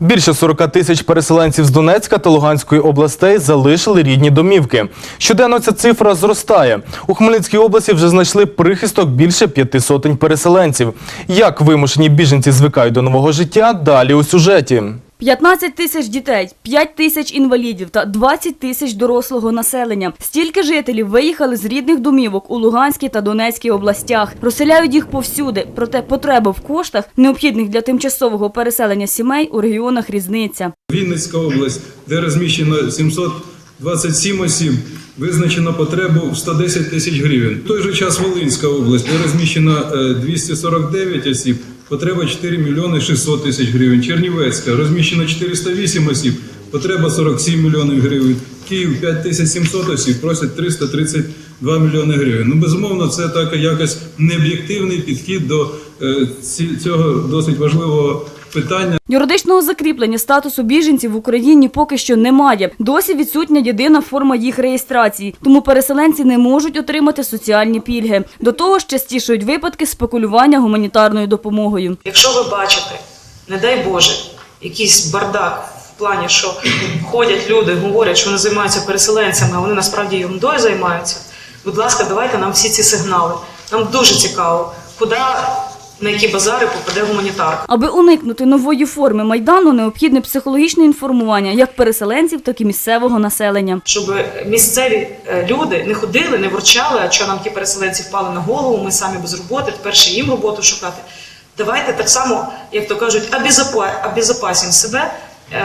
Більше 40 тисяч переселенців з Донецька та Луганської областей залишили рідні домівки. Щоденно ця цифра зростає. У Хмельницькій області вже знайшли прихисток більше п'яти сотень переселенців. Як вимушені біженці звикають до нового життя? Далі у сюжеті. 15 тисяч дітей, 5 тисяч інвалідів та 20 тисяч дорослого населення. Стільки жителів виїхали з рідних домівок у Луганській та Донецькій областях. Розселяють їх повсюди, проте потреба в коштах, необхідних для тимчасового переселення сімей, у регіонах різниця. Вінницька область, де розміщено 727 осіб, визначено потребу в 110 тисяч гривень. В той же час Волинська область, де розміщено е, 249 осіб, потреба 4 мільйони 600 тисяч гривень. Чернівецька розміщено 408 осіб, потреба 47 мільйонів гривень. Київ 5700 осіб, просять 332 мільйони гривень. Ну, безумовно, це так якось необ'єктивний підхід до е, цього досить важливого питання. Юридичного закріплення статусу біженців в Україні поки що немає. Досі відсутня єдина форма їх реєстрації, тому переселенці не можуть отримати соціальні пільги. До того ж частішають випадки спекулювання гуманітарною допомогою. Якщо ви бачите, не дай Боже, якийсь бардак в плані, що ходять люди, говорять, що вони займаються переселенцями, а вони насправді ерундою займаються. Будь ласка, давайте нам всі ці сигнали. Нам дуже цікаво, куди на які базари попаде гуманітарка. Аби уникнути нової форми майдану, необхідне психологічне інформування як переселенців, так і місцевого населення. Щоб місцеві е, люди не ходили, не ворчали, а що нам ті переселенці впали на голову, ми самі без роботи, тепер ще їм роботу шукати. Давайте так само, як то кажуть, обезопа- обезопасимо себе е,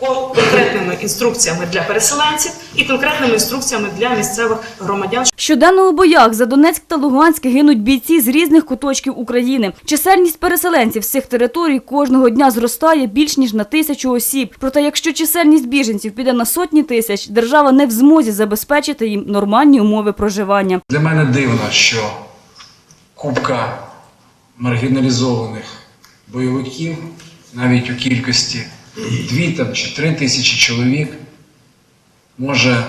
конкретними інструкціями для переселенців і конкретними інструкціями для місцевих громадян, Щоденно у боях за Донецьк та Луганськ гинуть бійці з різних куточків України. Чисельність переселенців з цих територій кожного дня зростає більш ніж на тисячу осіб. Проте, якщо чисельність біженців піде на сотні тисяч, держава не в змозі забезпечити їм нормальні умови проживання. Для мене дивно, що купка маргіналізованих бойовиків, навіть у кількості дві там чи три тисячі чоловік, може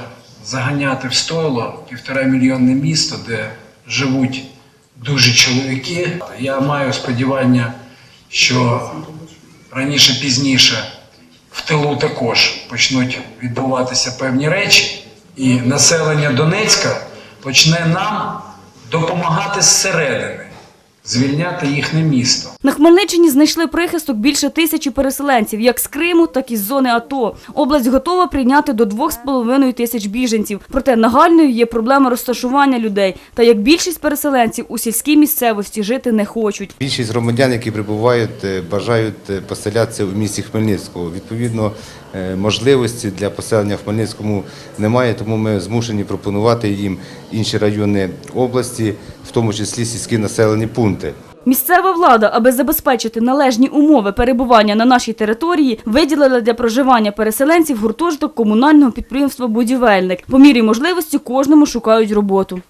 заганяти в стойло півтора мільйонне місто, де живуть дуже чоловіки. Я маю сподівання, що раніше пізніше в тилу також почнуть відбуватися певні речі, і населення Донецька почне нам допомагати зсередини, звільняти їхнє місто. На Хмельниччині знайшли прихисток більше тисячі переселенців, як з Криму, так і з зони АТО. Область готова прийняти до 2,5 тисяч біженців. Проте нагальною є проблема розташування людей. Та як більшість переселенців у сільській місцевості жити не хочуть. Більшість громадян, які прибувають, е, бажають е, поселятися в місті Хмельницького. Відповідно, е, можливості для поселення в Хмельницькому немає, тому ми змушені пропонувати їм інші райони області, в тому числі сільські населені пункти. Місцева влада, аби забезпечити належні умови перебування на нашій території, виділила для проживання переселенців гуртожиток комунального підприємства «Будівельник». По мірі можливості кожному шукають роботу.